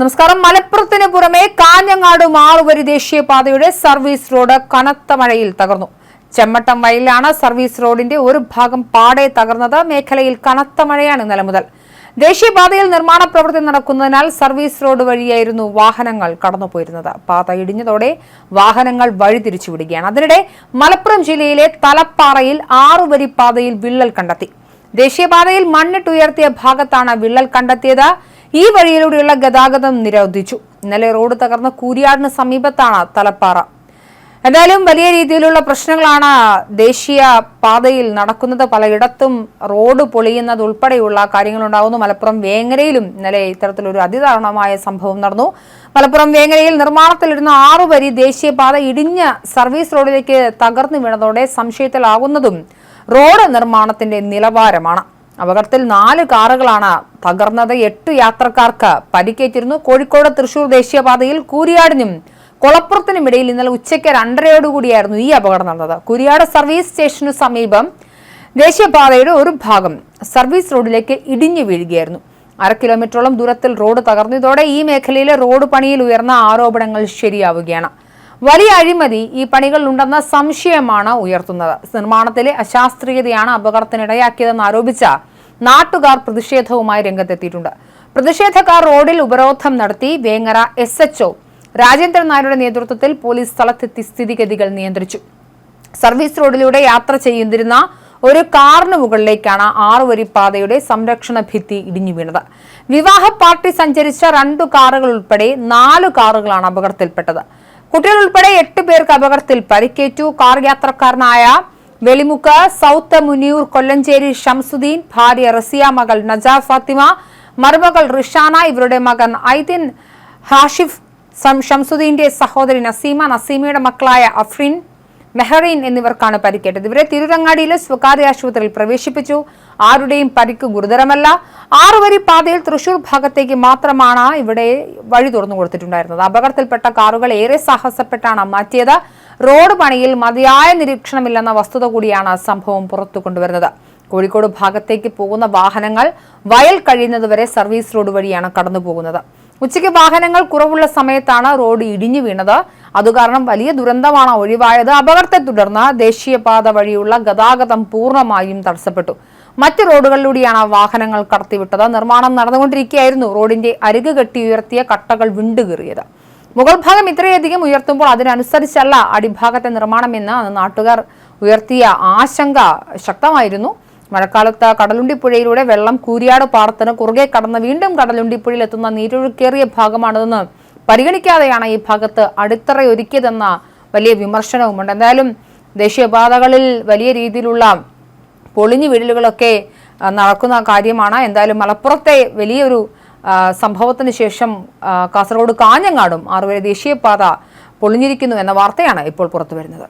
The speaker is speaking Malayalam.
നമസ്കാരം. മലപ്പുറത്തിന് പുറമെ കാഞ്ഞങ്ങാട് മാളുവരി ദേശീയപാതയുടെ സർവീസ് റോഡ് കനത്ത മഴയിൽ തകർന്നു. ചെമ്മട്ടം വയലിലാണ് സർവീസ് റോഡിന്റെ ഒരു ഭാഗം പാടെ തകർന്നത്. മേഖലയിൽ കനത്ത മഴയാണ് ഇന്നലെ മുതൽ. ദേശീയപാതയിൽ നിർമ്മാണ പ്രവൃത്തി നടക്കുന്നതിനാൽ സർവീസ് റോഡ് വഴിയായിരുന്നു വാഹനങ്ങൾ കടന്നുപോയിരുന്നത്. പാത ഇടിഞ്ഞതോടെ വാഹനങ്ങൾ വഴിതിരിച്ചുവിടുകയാണ്. അതിനിടെ മലപ്പുറം ജില്ലയിലെ തലപ്പാറയിൽ ആറുവരി പാതയിൽ വിള്ളൽ കണ്ടെത്തി. ദേശീയപാതയിൽ മണ്ണിട്ടുയർത്തിയ ഭാഗത്താണ് വിള്ളൽ കണ്ടെത്തിയത്. ഈ വഴിയിലൂടെയുള്ള ഗതാഗതം നിരോധിച്ചു. ഇന്നലെ റോഡ് തകർന്ന കൂരിയാടിന് സമീപത്താണ് തലപ്പാറ. എന്തായാലും വലിയ രീതിയിലുള്ള പ്രശ്നങ്ങളാണ് ദേശീയ പാതയിൽ നടക്കുന്നത്. പലയിടത്തും റോഡ് പൊളിയുന്നത് ഉൾപ്പെടെയുള്ള കാര്യങ്ങൾ ഉണ്ടാകുന്നു മലപ്പുറം വേങ്ങരയിലും ഇന്നലെ ഇത്തരത്തിലൊരു അതിദാരുണമായ സംഭവം നടന്നു. മലപ്പുറം വേങ്ങരയിൽ നിർമ്മാണത്തിലിരുന്ന ആറു വരി ദേശീയപാത ഇടിഞ്ഞ സർവീസ് റോഡിലേക്ക് തകർന്നു വീണതോടെ സംശയത്തിലാകുന്നതും റോഡ് നിർമ്മാണത്തിന്റെ നിലവാരമാണ്. അപകടത്തിൽ നാല് കാറുകളാണ് തകർന്നത്. എട്ട് യാത്രക്കാർക്ക് പരിക്കേറ്റിരുന്നു. കോഴിക്കോട് തൃശൂർ ദേശീയപാതയിൽ കൂരിയാടിനും കൊളപ്പുറത്തിനും ഇടയിൽ ഇന്നലെ ഉച്ചയ്ക്ക് രണ്ടരയോടുകൂടിയായിരുന്നു ഈ അപകടം നടന്നത്. കുരിയാട് സർവീസ് സ്റ്റേഷനു സമീപം ദേശീയപാതയുടെ ഒരു ഭാഗം സർവീസ് റോഡിലേക്ക് ഇടിഞ്ഞു വീഴുകയായിരുന്നു. അര കിലോമീറ്ററോളം ദൂരത്തിൽ റോഡ് തകർന്നു. ഇതോടെ ഈ മേഖലയിലെ റോഡ് പണിയിൽ ഉയർന്ന ആരോപണങ്ങൾ ശരിയാവുകയാണ്. വലിയ അഴിമതി ഈ പണികളിലുണ്ടെന്ന സംശയമാണ് ഉയർത്തുന്നത്. നിർമ്മാണത്തിലെ അശാസ്ത്രീയതയാണ് അപകടത്തിനിടയാക്കിയതെന്ന് ആരോപിച്ച നാട്ടുകാർ പ്രതിഷേധവുമായി രംഗത്തെത്തിയിട്ടുണ്ട്. പ്രതിഷേധക്കാർ റോഡിൽ ഉപരോധം നടത്തി വേങ്ങര എസ് എച്ച്ഒ രാജേന്ദ്രൻ നായരുടെ നേതൃത്വത്തിൽ പോലീസ് സ്ഥലത്തെത്തി സ്ഥിതിഗതികൾ നിയന്ത്രിച്ചു. സർവീസ് റോഡിലൂടെ യാത്ര ചെയ്യുന്നിരുന്ന ഒരു കാറിന് മുകളിലേക്കാണ് ആറുവരി പാതയുടെ സംരക്ഷണ ഭിത്തി ഇടിഞ്ഞു വീണത്. വിവാഹ പാർട്ടി സഞ്ചരിച്ച രണ്ടു കാറുകൾ ഉൾപ്പെടെ നാല് കാറുകളാണ് അപകടത്തിൽപ്പെട്ടത്. കുട്ടികൾ ഉൾപ്പെടെ എട്ട് പേർക്ക് അപകടത്തിൽ പരിക്കേറ്റു. കാർ യാത്രക്കാരനായ വെളിമുക്ക് സൗത്ത് മുനിയൂർ കൊല്ലഞ്ചേരി ഷംസുദ്ദീൻ ഭാര്യ റസിയ മകൾ നജാ ഫാത്തിമ മരുമകൾ റിഷാന ഇവരുടെ മകൻ ഐദിൻ ഹാഷിഫ് ഷംസുദ്ദീന്റെ സഹോദരി നസീമ നസീമയുടെ മക്കളായ അഫ്രീൻ മെഹറീൻ എന്നിവർക്കാണ് പരിക്കേറ്റത്. ഇവരെ തിരുരങ്ങാടിയിലെ സ്വകാര്യ ആശുപത്രിയിൽ പ്രവേശിപ്പിച്ചു. ആരുടെയും പരിക്ക് ഗുരുതരമല്ല. ആറുവരി പാതയിൽ തൃശൂർ ഭാഗത്തേക്ക് മാത്രമാണ് ഇവിടെ വഴി തുറന്നു കൊടുത്തിട്ടുണ്ടായിരുന്നത്. അപകടത്തിൽപ്പെട്ട കാറുകൾ ഏറെ സാഹസപ്പെട്ടാണ് മാറ്റിയത്. റോഡ് പണിയിൽ മതിയായ നിരീക്ഷണമില്ലെന്ന വസ്തുത കൂടിയാണ് സംഭവം പുറത്തു കൊണ്ടുവരുന്നത് കോഴിക്കോട് ഭാഗത്തേക്ക് പോകുന്ന വാഹനങ്ങൾ വയൽ കഴിയുന്നതുവരെ സർവീസ് റോഡ് വഴിയാണ് കടന്നു പോകുന്നത് ഉച്ചയ്ക്ക് വാഹനങ്ങൾ കുറവുള്ള സമയത്താണ് റോഡ് ഇടിഞ്ഞു വീണത്. അതുകാരണം വലിയ ദുരന്തമാണ് ഒഴിവായത്. അപകടത്തെ തുടർന്ന് ദേശീയപാത വഴിയുള്ള ഗതാഗതം പൂർണമായും തടസ്സപ്പെട്ടു. മറ്റ് റോഡുകളിലൂടെയാണ് വാഹനങ്ങൾ കടത്തിവിട്ടത്. നിർമ്മാണം നടന്നുകൊണ്ടിരിക്കുകയായിരുന്നു റോഡിന്റെ അരികു കെട്ടി ഉയർത്തിയ കട്ടകൾ വിണ്ടുകീറിയത്. മുകൾ ഭാഗം ഇത്രയധികം ഉയർത്തുമ്പോൾ അതിനനുസരിച്ചല്ല അടിഭാഗത്തെ നിർമ്മാണമെന്ന് അന്ന് നാട്ടുകാർ ഉയർത്തിയ ആശങ്ക ശക്തമായിരുന്നു. മഴക്കാലത്ത് കടലുണ്ടിപ്പുഴയിലൂടെ വെള്ളം കൂരിയാട് പാടത്തിന് കുറുകെ കടന്ന് വീണ്ടും കടലുണ്ടിപ്പുഴയിൽ എത്തുന്ന നീരൊഴുക്കേറിയ ഭാഗമാണിതെന്ന് പരിഗണിക്കാതെയാണ് ഈ ഭാഗത്ത് അടിത്തറയൊരുക്കിയതെന്ന വലിയ വിമർശനവുമുണ്ട്. എന്തായാലും ദേശീയപാതകളിൽ വലിയ രീതിയിലുള്ള പൊളിഞ്ഞു വീഴലുകളൊക്കെ നടക്കുന്ന കാര്യമാണ്. എന്തായാലും മലപ്പുറത്തെ വലിയൊരു സംഭവത്തിന് ശേഷം കാസർഗോഡ് കാഞ്ഞങ്ങാടും ആറുപേരെ ദേശീയപാത പൊളിഞ്ഞിരിക്കുന്നു എന്ന വാർത്തയാണ് ഇപ്പോൾ പുറത്തു വരുന്നത്